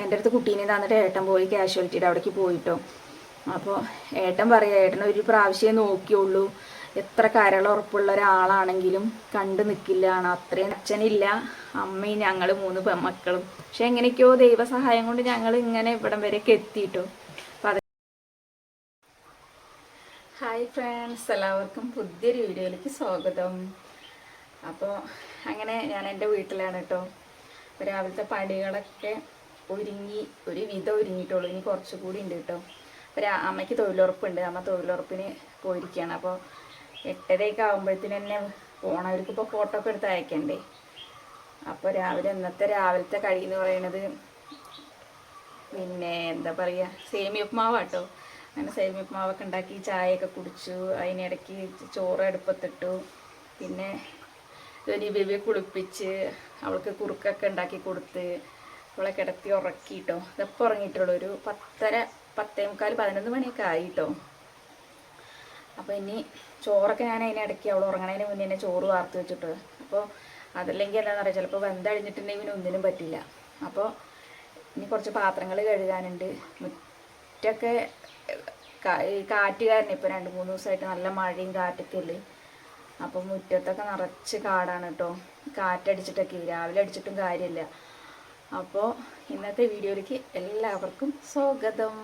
എന്റെ അടുത്ത് കുട്ടീനെ തന്നിട്ട് ഏട്ടൻ പോയി കാഷ്വാലിറ്റിയുടെ അവിടേക്ക് പോയിട്ടോ. അപ്പോൾ ഏട്ടൻ പറയാം ഏട്ടൻ ഒരു പ്രാവശ്യമേ നോക്കിയുള്ളൂ. എത്ര കരളുറപ്പുള്ള ഒരാളാണെങ്കിലും കണ്ടു നിൽക്കില്ല ആണ് അത്രയും അച്ഛനില്ല. അമ്മയും ഞങ്ങൾ മൂന്ന് പെൺമക്കളും പക്ഷെ എങ്ങനെയൊക്കെയോ ദൈവസഹായം കൊണ്ട് ഞങ്ങൾ ഇങ്ങനെ ഇവിടം വരെയൊക്കെ എത്തിയിട്ടോ ഹായ് ഫ്രണ്ട്സ് എല്ലാവർക്കും പുതിയൊരു വീഡിയോയിലേക്ക് സ്വാഗതം. അപ്പോൾ അങ്ങനെ ഞാൻ എന്റെ വീട്ടിലാണ് കേട്ടോ. രാവിലത്തെ പണികളൊക്കെ ഒരുങ്ങി ഒരു വിധം ഒരുങ്ങിയിട്ടുള്ളൂ. ഇനി കുറച്ചുകൂടി ഉണ്ട് കേട്ടോ. ഒരു അമ്മയ്ക്ക് തൊഴിലുറപ്പുണ്ട്. അമ്മ തൊഴിലുറപ്പിന് പോയിരിക്കുകയാണ് അപ്പോൾ എട്ടരയൊക്കെ ആകുമ്പോഴത്തേന് തന്നെ പോണവർക്ക് ഇപ്പോൾ ഫോട്ടോ ഒക്കെ എടുത്ത് അയക്കണ്ടേ? അപ്പോൾ രാവിലെ ഇന്നത്തെ രാവിലത്തെ കഴി എന്ന് പറയുന്നത് പിന്നെ എന്താ പറയുക സേമി ഉപ്മാവാട്ടോ അങ്ങനെ സേമി ഉപ്മാവൊക്കെ ഉണ്ടാക്കി ചായയൊക്കെ കുടിച്ചു. അതിനിടയ്ക്ക് ചോറ് അടുപ്പത്തിട്ടു. പിന്നെ ബേബിയെ കുളിപ്പിച്ച് അവൾക്ക് കുറുക്കൊക്കെ ഉണ്ടാക്കി കൊടുത്ത് അവളെ കിടത്തി ഉറക്കിട്ടോ. കേട്ടോ ഇതെപ്പോൾ ഉറങ്ങിയിട്ടുള്ളൂ. ഒരു പത്തര പത്തേ മുക്കാൽ പതിനൊന്ന് മണിയൊക്കെ ആയിട്ടോ. അപ്പോൾ ഇനി ചോറൊക്കെ ഞാൻ അതിനിടയ്ക്ക് അവൾ ഉറങ്ങണതിന് മുന്നേ എന്നെ ചോറ് വാർത്ത് വെച്ചിട്ട്. അപ്പോൾ അതല്ലെങ്കിൽ എന്താണെന്ന് അറിയാം? ചിലപ്പോൾ വെന്തഴിഞ്ഞിട്ടുണ്ടെങ്കിൽ ഒന്നിനും പറ്റില്ല. അപ്പോൾ ഇനി കുറച്ച് പാത്രങ്ങൾ കഴുകാനുണ്ട്. മുറ്റൊക്കെ കാറ്റ് കാരണം ഇപ്പോൾ രണ്ട് മൂന്ന് ദിവസമായിട്ട് നല്ല മഴയും കാറ്റൊക്കെ അല്ലേ? അപ്പോൾ മുറ്റത്തൊക്കെ നിറച്ച് കാടാണ് കേട്ടോ. കാറ്റടിച്ചിട്ടൊക്കെ. രാവിലെ അടിച്ചിട്ടും കാര്യമില്ല. അപ്പോൾ ഇന്നത്തെ വീഡിയോയിലേക്ക് എല്ലാവർക്കും സ്വാഗതം.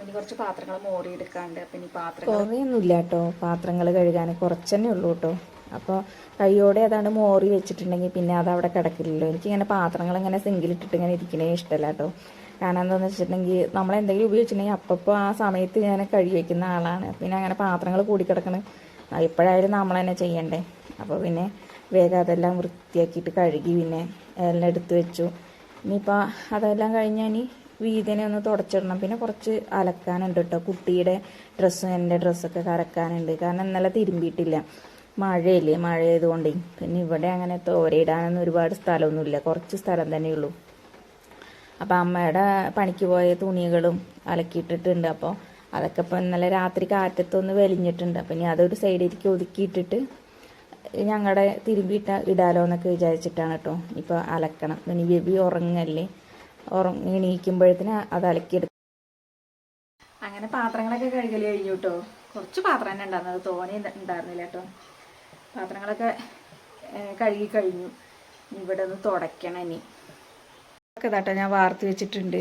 ഇനി കുറച്ച് പാത്രങ്ങൾ മോറിയെടുക്കാണ്ട് അപ്പം ഇനി പാത്രങ്ങൾ കുറേയൊന്നുമില്ല കേട്ടോ പാത്രങ്ങൾ കഴുകാൻ കുറച്ച് തന്നെ ഉള്ളൂ കേട്ടോ. അപ്പോൾ കൈയോടെ അതാണ് മോറി വെച്ചിട്ടുണ്ടെങ്കിൽ പിന്നെ അത് അവിടെ കിടക്കില്ലല്ലോ. എനിക്കിങ്ങനെ പാത്രങ്ങൾ ഇങ്ങനെ സിങ്കിലിട്ടിട്ട് ഇങ്ങനെ ഇരിക്കണേ ഇഷ്ടമല്ല കേട്ടോ. കാരണം എന്താണെന്ന് വെച്ചിട്ടുണ്ടെങ്കിൽ നമ്മൾ എന്തെങ്കിലും ഉപയോഗിച്ചിട്ടുണ്ടെങ്കിൽ അപ്പോൾ ആ സമയത്ത് ഞാൻ കഴുകി വയ്ക്കുന്ന ആളാണ്. പിന്നെ അങ്ങനെ പാത്രങ്ങൾ കൂടിക്കിടക്കണ എപ്പോഴായാലും നമ്മൾ തന്നെ ചെയ്യണ്ടേ. അപ്പോൾ പിന്നെ വേഗം അതെല്ലാം വൃത്തിയാക്കിയിട്ട് കഴുകി പിന്നെ എല്ലാം എടുത്തു വെച്ചു. ഇനിയിപ്പോൾ അതെല്ലാം കഴിഞ്ഞാൽ ഇനി വീതിനെ ഒന്ന് തുടച്ചിടണം. പിന്നെ കുറച്ച് അലക്കാനുണ്ട് കേട്ടോ. കുട്ടിയുടെ ഡ്രസ്സും എന്റെ ഡ്രസ്സൊക്കെ കറക്കാനുണ്ട്. കാരണം ഇന്നലെ തിരുമ്പിയിട്ടില്ല. മഴയില്ലേ? മഴ ആയതുകൊണ്ട്. പിന്നെ ഇവിടെ അങ്ങനെ തോരയിടാനൊന്നും ഒരുപാട് സ്ഥലമൊന്നുമില്ല. കുറച്ച് സ്ഥലം തന്നെയുള്ളൂ അപ്പോൾ അമ്മയുടെ പണിക്ക് പോയ തുണികളും അലക്കിയിട്ടിട്ടുണ്ട്. അപ്പോൾ അതൊക്കെ ഇപ്പോൾ ഇന്നലെ രാത്രി കാറ്റത്തൊന്ന് വലിഞ്ഞിട്ടുണ്ട്. അപ്പം ഇനി അതൊരു സൈഡിലേക്ക് ഒതുക്കിയിട്ടിട്ട് ഞങ്ങളുടെ തിരുമ്പിയിട്ട ഇടാലോ എന്നൊക്കെ വിചാരിച്ചിട്ടാണ് കേട്ടോ ഇപ്പോൾ അലക്കണം. ഇനി ബേബി ഉറങ്ങല്ലേ? ഉറങ്ങി എണീക്കുമ്പോഴത്തേന് അത് അലക്കിയെടുക്കും അങ്ങനെ പാത്രങ്ങളൊക്കെ കഴുകൽ കഴിഞ്ഞു കേട്ടോ കുറച്ച് പാത്രം തന്നെ ഉണ്ടായിരുന്നത് തോനെ ഉണ്ടായിരുന്നില്ല കേട്ടോ പാത്രങ്ങളൊക്കെ കഴുകി കഴിഞ്ഞു. ഇവിടെ ഒന്ന് തുടയ്ക്കണം ഇനി. ഒക്കെ ഇതാട്ടോ ഞാൻ വാർത്ത് വെച്ചിട്ടുണ്ട്.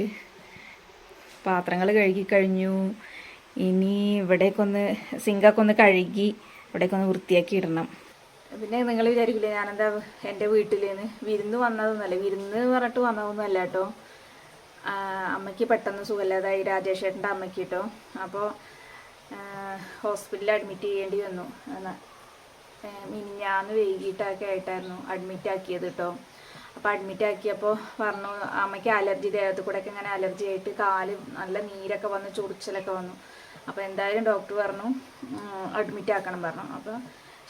പാത്രങ്ങൾ കഴുകി കഴിഞ്ഞു. ഇനി ഇവിടേക്കൊന്ന് സിങ്കൊക്കെ ഒന്ന് കഴുകി ഇവിടേക്കൊന്ന് വൃത്തിയാക്കി ഇടണം. പിന്നെ നിങ്ങൾ വിചാരിക്കില്ലേ ഞാനെന്താ എന്റെ വീട്ടിൽ നിന്ന് വിരുന്ന് വന്നതൊന്നുമല്ല. വിരുന്ന് പറഞ്ഞിട്ട് വന്നതൊന്നുമല്ല കേട്ടോ. അമ്മയ്ക്ക് പെട്ടെന്ന് സുഖമില്ലാതായി. രാജേഷേട്ടന്റെ അമ്മയ്ക്ക് കേട്ടോ. അപ്പോൾ ഹോസ്പിറ്റലിൽ അഡ്മിറ്റ് ചെയ്യേണ്ടി വന്നു. മിനിഞ്ഞാന്ന് വൈകിട്ടൊക്കെ ആയിട്ടായിരുന്നു അഡ്മിറ്റ് ആക്കിയത് കേട്ടോ. അപ്പോൾ അഡ്മിറ്റ് ആക്കിയപ്പോൾ പറഞ്ഞു അമ്മയ്ക്ക് അലർജി ദേഹത്ത് ഒക്കെ ഇങ്ങനെ അലർജി ആയിട്ട് കാൽ നല്ല നീരൊക്കെ വന്ന് ചൊറിച്ചിലൊക്കെ വന്നു. അപ്പോൾ എന്തായാലും ഡോക്ടർ പറഞ്ഞു അഡ്മിറ്റ് ആക്കണം പറഞ്ഞു. അപ്പോൾ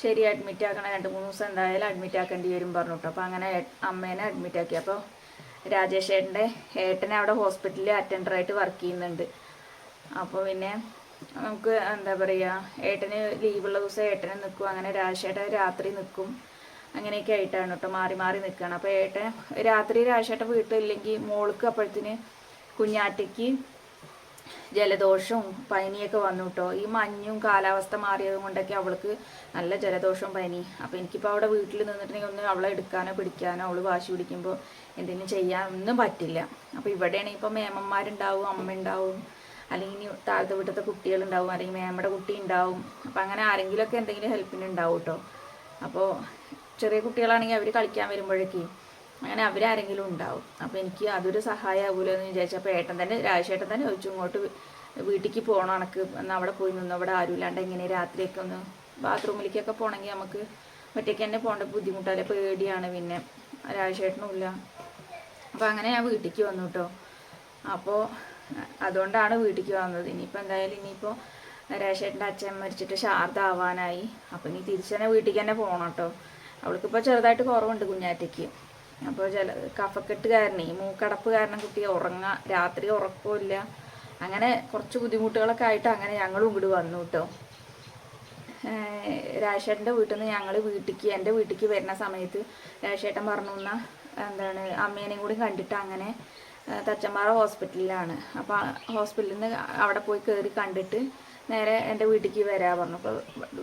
ശരി അഡ്മിറ്റ് ആക്കണം. രണ്ട് മൂന്ന് ദിവസം എന്തായാലും അഡ്മിറ്റ് ആക്കേണ്ടി വരും പറഞ്ഞു കേട്ടോ അപ്പോൾ അങ്ങനെ അമ്മേനെ അഡ്മിറ്റ് ആക്കി. അപ്പോൾ രാജേഷ് ഏട്ടന്റെ ഏട്ടനെ അവിടെ ഹോസ്പിറ്റലിൽ അറ്റൻഡറായിട്ട് വർക്ക് ചെയ്യുന്നുണ്ട്. അപ്പോൾ പിന്നെ നമുക്ക് എന്താ പറയുക ഏട്ടന് ലീവുള്ള ദിവസം ഏട്ടനെ നിൽക്കും. അങ്ങനെ രാജേട്ടൻ രാത്രി നിൽക്കും. അങ്ങനെയൊക്കെ ആയിട്ടാണ് കേട്ടോ മാറി മാറി നിൽക്കുകയാണ് അപ്പോൾ ഏട്ടൻ രാത്രി രാജേട്ടൻ വീട്ടിലില്ലെങ്കിൽ മോൾക്ക് അപ്പോഴത്തിന് കുഞ്ഞാറ്റയ്ക്ക് ജലദോഷവും പനിയൊക്കെ വന്നു കേട്ടോ ഈ മഞ്ഞും കാലാവസ്ഥ മാറിയത് കൊണ്ടൊക്കെ അവൾക്ക് നല്ല ജലദോഷവും പനി. അപ്പോൾ എനിക്കിപ്പോൾ അവിടെ വീട്ടിൽ നിന്നിട്ടുണ്ടെങ്കിൽ ഒന്ന് അവളെ എടുക്കാനോ പിടിക്കാനോ അവൾ വാശി പിടിക്കുമ്പോൾ എന്തെങ്കിലും ചെയ്യാൻ ഒന്നും പറ്റില്ല. അപ്പോൾ ഇവിടെയാണെങ്കിൽ ഇപ്പോൾ മേമന്മാരുണ്ടാവും അമ്മ ഉണ്ടാവും അല്ലെങ്കിൽ ഇനി താഴത്തെ വീട്ടിലത്തെ കുട്ടികളുണ്ടാവും അല്ലെങ്കിൽ മേമ്മയുടെ കുട്ടി ഉണ്ടാവും. അപ്പോൾ അങ്ങനെ ആരെങ്കിലുമൊക്കെ എന്തെങ്കിലും ഹെൽപ്പിന് ഉണ്ടാവും കേട്ടോ അപ്പോൾ ചെറിയ കുട്ടികളാണെങ്കിൽ അവർ കളിക്കാൻ വരുമ്പോഴേക്ക് അങ്ങനെ അവരാരെങ്കിലും ഉണ്ടാവും. അപ്പോൾ എനിക്ക് അതൊരു സഹായമാകുമല്ലോ എന്ന് വിചാരിച്ചു. അപ്പോൾ ഏട്ടൻ തന്നെ രാജേട്ടൻ തന്നെ ചോദിച്ചു ഇങ്ങോട്ട് വീട്ടിലേക്ക് പോകണം എനക്ക് എന്നാൽ അവിടെ പോയി നിന്ന്? അവിടെ ആരുമില്ലാണ്ട് എങ്ങനെ രാത്രിയൊക്കെ ഒന്ന് ബാത്റൂമിലേക്കൊക്കെ പോകണമെങ്കിൽ നമുക്ക് ഒറ്റയ്ക്ക് തന്നെ പോകേണ്ട ബുദ്ധിമുട്ടല്ലേ? പേടിയാണ് പിന്നെ. രാജേട്ടനും ഇല്ല. അപ്പോൾ അങ്ങനെ ഞാൻ വീട്ടിലേക്ക് വന്നു കേട്ടോ അപ്പോൾ അതുകൊണ്ടാണ് വീട്ടിലേക്ക് വന്നത്. ഇനിയിപ്പോൾ എന്തായാലും ഇനിയിപ്പോൾ രാജേട്ടന്റെ അച്ഛൻ മരിച്ചിട്ട് ശാരദ ആവാനായി അപ്പോൾ ഇനി തിരിച്ചു തന്നെ വീട്ടിലേക്ക് തന്നെ പോകണം കേട്ടോ അവൾക്കിപ്പോൾ ചെറുതായിട്ട് കുറവുണ്ട് കുഞ്ഞാറ്റയ്ക്ക്. അപ്പോൾ ചില കഫക്കെട്ട് കാരണം ഈ മൂക്കടപ്പ് കാരണം കുട്ടി ഉറങ്ങാ രാത്രി ഉറക്കമില്ല അങ്ങനെ കുറച്ച് ബുദ്ധിമുട്ടുകളൊക്കെ ആയിട്ട് അങ്ങനെ ഞങ്ങളും ഇങ്ങോട്ട് വന്നു കേട്ടോ രാജേട്ടന്റെ വീട്ടിൽ നിന്ന് ഞങ്ങൾ വീട്ടിലേക്ക് എന്റെ വീട്ടിലേക്ക് വരുന്ന സമയത്ത് രാജേട്ടൻ പറഞ്ഞു എന്നാൽ എന്താണ് അമ്മേനെയും കൂടി കണ്ടിട്ട് അങ്ങനെ തച്ചമ്പാറ ഹോസ്പിറ്റലിലാണ്. അപ്പോൾ ഹോസ്പിറ്റലിൽ നിന്ന് അവിടെ പോയി കയറി കണ്ടിട്ട് നേരെ എന്റെ വീട്ടിലേക്ക് വരാൻ പറഞ്ഞു അപ്പോൾ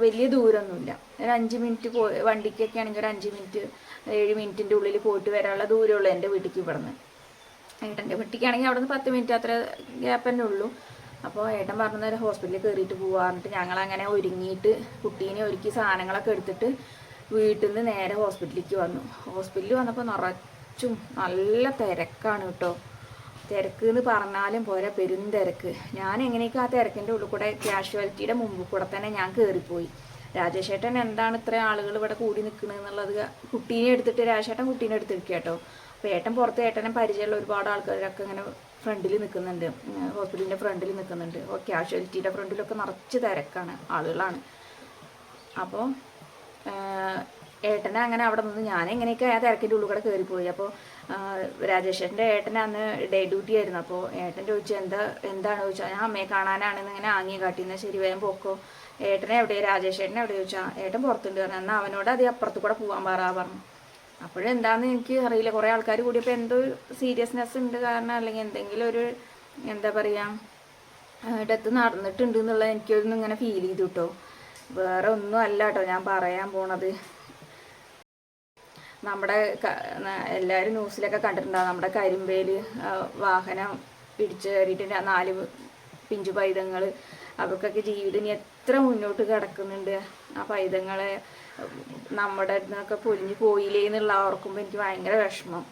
വലിയ ദൂരമൊന്നുമില്ല. ഒരു അഞ്ച് മിനിറ്റ് പോ വണ്ടിക്കൊക്കെ ആണെങ്കിൽ ഒരു അഞ്ച് മിനിറ്റ് ഏഴ് മിനിറ്റിന്റെ ഉള്ളിൽ പോയിട്ട് വരാനുള്ള ദൂരമുള്ളൂ എന്റെ വീട്ടിലേക്ക് ഇവിടുന്ന്. ഏട്ടന്റെ വീട്ടിലേക്കാണെങ്കിൽ അവിടെ നിന്ന് പത്ത് മിനിറ്റ് അത്ര ഗ്യാപ്പ് തന്നെ ഉള്ളൂ. അപ്പോൾ ഏട്ടൻ പറഞ്ഞ നേരെ ഹോസ്പിറ്റലിൽ കയറിയിട്ട് ഞങ്ങൾ അങ്ങനെ ഒരുങ്ങിയിട്ട് കുട്ടീനെ ഒരുക്കി സാധനങ്ങളൊക്കെ എടുത്തിട്ട് വീട്ടിൽ നിന്ന് നേരെ ഹോസ്പിറ്റലിലേക്ക് വന്നു. ഹോസ്പിറ്റലിൽ വന്നപ്പോൾ നിറച്ചും നല്ല തിരക്കാണ് കേട്ടോ. തിരക്ക് എന്ന് പറഞ്ഞാലും പോരാ പെരും തിരക്ക്. ഞാൻ എങ്ങനെയൊക്കെ ആ തിരക്കിന്റെ ഉള്ളിൽ കൂടെ കാഷ്വാലിറ്റിയുടെ മുമ്പ് കൂടെ തന്നെ ഞാൻ കയറിപ്പോയി രാജേഷേട്ടൻ എന്താണ് ഇത്ര ആളുകൾ ഇവിടെ കൂടി നിൽക്കുന്നത് എന്നുള്ളത് കുട്ടീനെ എടുത്തിട്ട് രാജേഷേട്ടൻ കുട്ടീനെ എടുത്തിരിക്കുക കേട്ടോ. അപ്പോൾ ഏട്ടൻ പുറത്ത് ഏട്ടനെ പരിചയമുള്ള ഒരുപാട് ആൾക്കാരൊക്കെ ഇങ്ങനെ ഫ്രണ്ടിൽ നിൽക്കുന്നുണ്ട് ഹോസ്പിറ്റലിന്റെ ഫ്രണ്ടിൽ നിൽക്കുന്നുണ്ട് ഓ കാഷ്വാലിറ്റിയുടെ ഫ്രണ്ടിലൊക്കെ നിറച്ച് തിരക്കാണ് ആളുകളാണ്. അപ്പോൾ ഏട്ടനെ അങ്ങനെ അവിടെ നിന്ന് ഞാൻ എങ്ങനെയൊക്കെ ആ തിരക്കിന്റെ ഉള്ളിൽ കൂടെ കയറിപ്പോയി അപ്പോൾ രാജേഷേട്ടന്റെ ഏട്ടനെ അന്ന് ഡേ ഡ്യൂട്ടി ആയിരുന്നു. അപ്പോൾ ഏട്ടൻ ചോദിച്ചു എന്താ എന്താണ്? ചോദിച്ചാൽ ഞാൻ അമ്മയെ കാണാനാണെന്ന് ഇങ്ങനെ ആങ്ങി കാട്ടിന്ന് ശരി വേഗം പോക്കോ. ഏട്ടനെ എവിടെ രാജേഷ് ഏട്ടനെ എവിടെ ചോദിച്ചാൽ ഏട്ടൻ പുറത്തുണ്ട്. പറഞ്ഞു എന്നാൽ അവനോട് അത് അപ്പുറത്ത് കൂടെ പോകാൻ പറ പറഞ്ഞു. അപ്പോഴെന്താന്ന് എനിക്ക് അറിയില്ല. കുറേ ആൾക്കാർ കൂടിയപ്പോൾ എന്തോ സീരിയസ്നെസ് ഉണ്ട് കാരണം അല്ലെങ്കിൽ എന്തെങ്കിലും ഒരു എന്താ പറയുക ഡെത്ത് നടന്നിട്ടുണ്ട് എന്നുള്ളത് എനിക്കൊന്നും ഇങ്ങനെ ഫീൽ ചെയ്തു കേട്ടോ വേറെ ഒന്നും അല്ല കേട്ടോ ഞാൻ പറയാൻ പോണത്. നമ്മുടെ എല്ലാവരും ന്യൂസിലൊക്കെ കണ്ടിട്ടുണ്ടാവും. നമ്മുടെ കരിമ്പേൽ വാഹനം പിടിച്ചു കയറിയിട്ട് നാല് പിഞ്ചു പൈതങ്ങൾ അവർക്കൊക്കെ ജീവിതം ഇനി എത്ര മുന്നോട്ട് കിടക്കുന്നുണ്ട്. ആ പൈതങ്ങളെ നമ്മുടെ അടുത്ത് നിന്നൊക്കെ പൊലിഞ്ഞു പോയില്ലേ എന്നുള്ള ഓർക്കുമ്പോൾ എനിക്ക് ഭയങ്കര വിഷമം.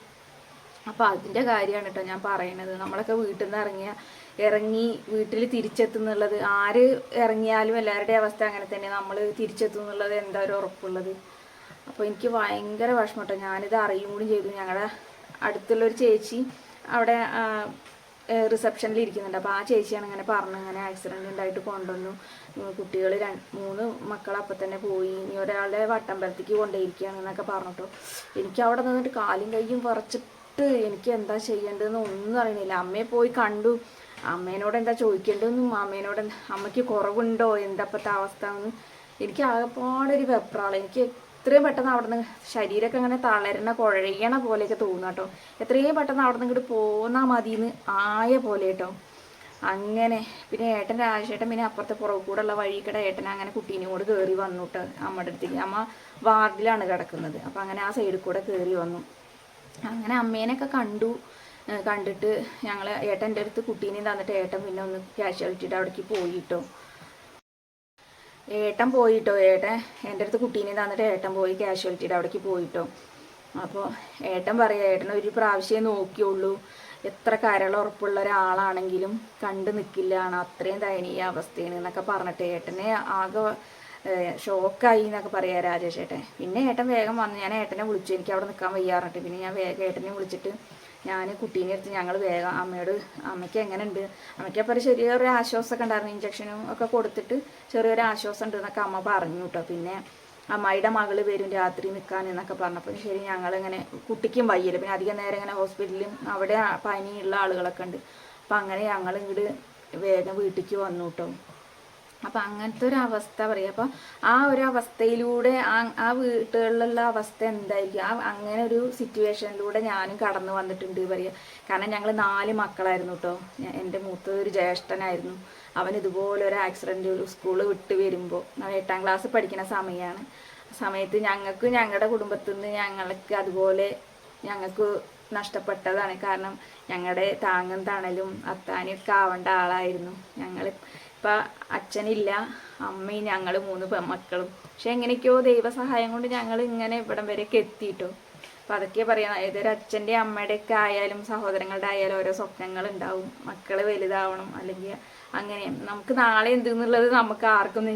അപ്പോൾ അതിന്റെ കാര്യമാണ് കേട്ടോ ഞാൻ പറയണത്. നമ്മളൊക്കെ വീട്ടിൽ നിന്ന് ഇറങ്ങിയ ഇറങ്ങി വീട്ടിൽ തിരിച്ചെത്തുന്നുള്ളത്. ആര് ഇറങ്ങിയാലും എല്ലാവരുടെയും അവസ്ഥ അങ്ങനെ തന്നെ. നമ്മൾ തിരിച്ചെത്തും എന്നുള്ളത് എന്താ ഒരു ഉറപ്പുള്ളത്? അപ്പോൾ എനിക്ക് ഭയങ്കര വിഷമട്ടോ. ഞാനിത് അറിയും കൂടി ചെയ്തു. ഞങ്ങളുടെ അടുത്തുള്ളൊരു ചേച്ചി അവിടെ റിസപ്ഷനിൽ ഇരിക്കുന്നുണ്ട്. അപ്പോൾ ആ ചേച്ചിയാണ് ഇങ്ങനെ പറഞ്ഞു അങ്ങനെ ആക്സിഡന്റ് ഉണ്ടായിട്ട് കൊണ്ടുവന്നു. കുട്ടികൾ രണ്ട് മൂന്ന് മക്കൾ അപ്പം തന്നെ പോയി. ഇനി ഒരാളെ വട്ടമ്പലത്തേക്ക് കൊണ്ടുപോയിരിക്കുകയാണ് എന്നൊക്കെ പറഞ്ഞിട്ടോ. എനിക്ക് അവിടെ നിന്നിട്ട് കാലും കൈയും പറിച്ചിട്ട് എനിക്ക് എന്താ ചെയ്യേണ്ടതെന്ന് ഒന്നും അറിയണില്ല. അമ്മയെ പോയി കണ്ടു. അമ്മേനോട് എന്താ ചോദിക്കേണ്ടതെന്നും അമ്മേനോട് അമ്മയ്ക്ക് കുറവുണ്ടോ? എന്താ ഇപ്പോഴത്തെ അവസ്ഥ എന്ന്. എനിക്ക് ആകെപ്പാടൊരു വെപ്രാളം. എനിക്ക് എത്രയും പെട്ടെന്ന് അവിടെ നിന്ന് ശരീരമൊക്കെ അങ്ങനെ തളരണ കുഴയണ പോലെയൊക്കെ തോന്നുക കേട്ടോ. എത്രയും പെട്ടെന്ന് അവിടെ നിന്ന് ഇങ്ങോട്ട് പോന്നാൽ മതിയെന്ന് ആയ പോലെ കേട്ടോ. അങ്ങനെ പിന്നെ ഏട്ടൻ രാജേട്ടൻ പിന്നെ അപ്പുറത്തെ പുറകു കൂടെ ഉള്ള വഴി കൂടെ ഏട്ടൻ അങ്ങനെ കുട്ടീനെ കൂടെ കയറി കേട്ടോ അമ്മയുടെ അടുത്തേക്ക്. അമ്മ വാർഡിലാണ് കിടക്കുന്നത്. അപ്പം അങ്ങനെ ആ സൈഡിൽ കൂടെ കയറി വന്നു. അങ്ങനെ അമ്മേനെയൊക്കെ കണ്ടു. കണ്ടിട്ട് ഞങ്ങൾ ഏട്ടന്റെ അടുത്ത് കുട്ടീനെയും തന്നിട്ട് ഏട്ടൻ പിന്നെ ഒന്ന് കാഷ്വാലിറ്റിയുടെ അവിടേക്ക് പോയിട്ടോ ഏട്ടൻ പോയിട്ടോ? ഏട്ടൻ എന്റെ അടുത്ത് കുട്ടീനെ തന്നിട്ട് ഏട്ടൻ പോയി കാഷ്വാലിറ്റിയുടെ അവിടേക്ക് പോയിട്ടോ. അപ്പോൾ ഏട്ടൻ പറയാം ഏട്ടൻ ഒരു പ്രാവശ്യമേ നോക്കിയുള്ളൂ. എത്ര കരളുറപ്പുള്ള ഒരാളാണെങ്കിലും കണ്ടു നിൽക്കില്ലാണ് അത്രയും ദയനീയ അവസ്ഥയാണ് എന്നൊക്കെ പറഞ്ഞിട്ട് ഏട്ടനെ ആകെ ഷോക്കായി എന്നൊക്കെ പറയാം രാജേഷ് ഏട്ടൻ. പിന്നെ ഏട്ടൻ വേഗം വന്ന് ഞാൻ ഏട്ടനെ വിളിച്ചു. എനിക്ക് അവിടെ നിൽക്കാൻ വയ്യാറിട്ട് പിന്നെ ഞാൻ വേഗം ഏട്ടനെ വിളിച്ചിട്ട് ഞാൻ കുട്ടീനെ എടുത്ത് ഞങ്ങൾ വേഗം അമ്മയോട് അമ്മയ്ക്ക് എങ്ങനെയുണ്ട്? അമ്മയ്ക്ക് അപ്പോൾ ചെറിയൊരു ആശ്വാസമൊക്കെ ഉണ്ടായിരുന്നു ഇഞ്ചക്ഷനും ഒക്കെ കൊടുത്തിട്ട് ചെറിയൊരു ആശ്വാസം ഉണ്ട് എന്നൊക്കെ അമ്മ പറഞ്ഞു കേട്ടോ. പിന്നെ അമ്മായിയുടെ മകൾ വരും രാത്രി നിൽക്കാൻ എന്നൊക്കെ പറഞ്ഞപ്പോൾ ശരി ഞങ്ങളിങ്ങനെ കുട്ടിക്കും വയ്യല്ലോ. പിന്നെ അധികം നേരം ഇങ്ങനെ ഹോസ്പിറ്റലിലും അവിടെ പനിയുള്ള ആളുകളൊക്കെ ഉണ്ട്. അപ്പം അങ്ങനെ ഞങ്ങൾ ഇങ്ങോട്ട് വേഗം വീട്ടിലേക്ക് വന്നു കേട്ടോ. അപ്പം അങ്ങനത്തെ ഒരു അവസ്ഥ പറയുക അപ്പം ആ ഒരു അവസ്ഥയിലൂടെ ആ വീട്ടുകളിലുള്ള അവസ്ഥ എന്തായിരിക്കും? ആ അങ്ങനെ ഒരു സിറ്റുവേഷനിലൂടെ ഞാനും കടന്നു വന്നിട്ടുണ്ട് പറയുക കാരണം ഞങ്ങൾ നാല് മക്കളായിരുന്നു കേട്ടോ എന്റെ മൂത്ത ഒരു ജ്യേഷ്ഠനായിരുന്നു. അവൻ ഇതുപോലെ ഒരു ആക്സിഡന്റ് ഒരു സ്കൂൾ വിട്ട് വരുമ്പോൾ അവൻ എട്ടാം ക്ലാസ് പഠിക്കുന്ന സമയമാണ് സമയത്ത് ഞങ്ങൾക്ക് ഞങ്ങളുടെ കുടുംബത്തിൽ നിന്ന് ഞങ്ങൾക്ക് അതുപോലെ ഞങ്ങൾക്ക് നഷ്ടപ്പെട്ടതാണ്. കാരണം ഞങ്ങളുടെ താങ്ങും തണലും അത്താനിയൊക്കെ ആവേണ്ട ആളായിരുന്നു. ഞങ്ങൾ ഇപ്പം അച്ഛനില്ല അമ്മയും ഞങ്ങൾ മൂന്ന് പെൺമക്കളും. പക്ഷെ എങ്ങനെയൊക്കെയോ ദൈവസഹായം കൊണ്ട് ഞങ്ങൾ ഇങ്ങനെ ഇവിടം വരെയൊക്കെ എത്തിയിട്ടു. അപ്പൊ അതൊക്കെ പറയാം. ഏതൊരു അച്ഛന്റെ അമ്മയുടെ ഒക്കെ ആയാലും സഹോദരങ്ങളുടെ ആയാലും ഓരോ സ്വപ്നങ്ങൾ ഉണ്ടാവും മക്കൾ വലുതാവണം അല്ലെങ്കിൽ അങ്ങനെ. നമുക്ക് നാളെ എന്തെന്നുള്ളത് നമുക്ക് ആർക്കും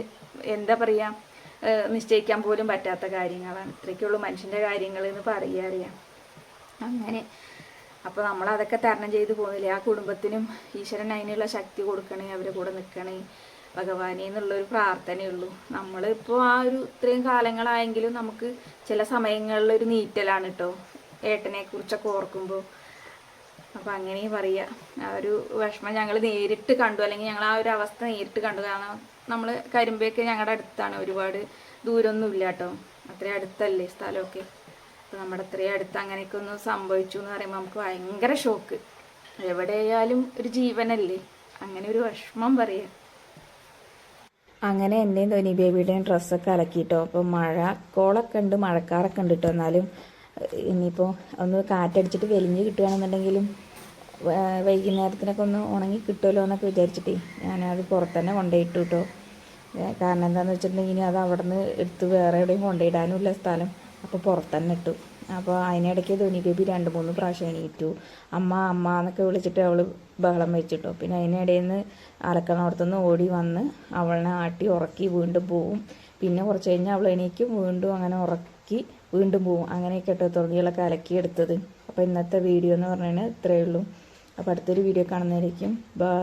എന്താ പറയുക നിശ്ചയിക്കാൻ പോലും പറ്റാത്ത കാര്യങ്ങളാണ്. ഇത്രയ്ക്കുള്ളൂ മനുഷ്യന്റെ കാര്യങ്ങൾ എന്ന് പറയുക അറിയാം അങ്ങനെ അപ്പോൾ നമ്മൾ അതൊക്കെ തരണം ചെയ്ത് പോകുന്നില്ലേ ആ കുടുംബത്തിനും ഈശ്വരൻ അതിനുള്ള ശക്തി കൊടുക്കണേ അവരെ കൂടെ നിൽക്കണേ ഭഗവാനെ എന്നുള്ളൊരു പ്രാർത്ഥനയുള്ളൂ. നമ്മളിപ്പോൾ ആ ഒരു ഇത്രയും കാലങ്ങളായെങ്കിലും നമുക്ക് ചില സമയങ്ങളിലൊരു നീറ്റലാണ് കേട്ടോ ഏട്ടനെ കുറിച്ചൊക്കെ ഓർക്കുമ്പോൾ അപ്പം അങ്ങനെയും പറയുക ആ ഒരു വിഷമം ഞങ്ങൾ നേരിട്ട് കണ്ടു. അല്ലെങ്കിൽ ഞങ്ങൾ ആ ഒരു അവസ്ഥ നേരിട്ട് കണ്ടു. കാരണം നമ്മൾ കരിമ്പയൊക്കെ ഞങ്ങളുടെ അടുത്താണ്. ഒരുപാട് ദൂരമൊന്നുമില്ല കേട്ടോ അത്രയും അടുത്തല്ലേ സ്ഥലമൊക്കെ. അപ്പോൾ നമ്മുടെ ഇത്രയും അടുത്ത് അങ്ങനെയൊക്കെ ഒന്ന് സംഭവിച്ചു എന്ന് പറയുമ്പോൾ നമുക്ക് ഭയങ്കര ഷോക്ക് എവിടെയായാലും ഒരു ജീവനല്ലേ? അങ്ങനെ ഒരു വിഷമം പറയാം. അങ്ങനെ എന്റെയും ധോനി ബേബിയുടെയും ഡ്രസ്സൊക്കെ അലക്കിയിട്ടോ അപ്പോൾ മഴ കോളൊക്കെ ഉണ്ട് മഴക്കാറൊക്കെ ഉണ്ട് കേട്ടോ എന്നാലും ഇനിയിപ്പോൾ ഒന്ന് കാറ്റടിച്ചിട്ട് വെലിഞ്ഞ് കിട്ടുകയാണെന്നുണ്ടെങ്കിലും വൈകുന്നേരത്തിനൊക്കെ ഒന്ന് ഉണങ്ങി കിട്ടുമല്ലോ എന്നൊക്കെ വിചാരിച്ചിട്ടേ ഞാനത് പുറത്തന്നെ കൊണ്ടുപോയിട്ടു കേട്ടോ കാരണം എന്താണെന്ന് വെച്ചിട്ടുണ്ടെങ്കിൽ ഇനി അത് അവിടെ നിന്ന് എടുത്ത് വേറെ എവിടെയും കൊണ്ടുപോയിടാനുമില്ല സ്ഥലം. അപ്പോൾ പുറത്തന്നെ ഇട്ടു. അപ്പോൾ അതിനിടയ്ക്ക് ധോനി ബേബി രണ്ട് മൂന്ന് പ്രാവശ്യം എണീറ്റു. അമ്മ അമ്മ എന്നൊക്കെ വിളിച്ചിട്ട് അവൾ ബഹളം വെച്ചിട്ടു. പിന്നെ അതിനിടയിൽ നിന്ന് അലക്കണോടത്തുനിന്ന് ഓടി വന്ന് അവളെ ആട്ടി ഉറക്കി വീണ്ടും പോവും. പിന്നെ കുറച്ച് കഴിഞ്ഞ് അവൾ എണീക്കും. വീണ്ടും അങ്ങനെ ഉറക്കി വീണ്ടും പോവും. അങ്ങനെയൊക്കെ ഇട്ട് തുണികളൊക്കെ അലക്കിയെടുത്തത് അപ്പോൾ ഇന്നത്തെ വീഡിയോ എന്ന് പറഞ്ഞാൽ ഇത്രയേ ഉള്ളൂ. അപ്പോൾ അടുത്തൊരു വീഡിയോ കാണുന്നതായിരിക്കും. ബൈ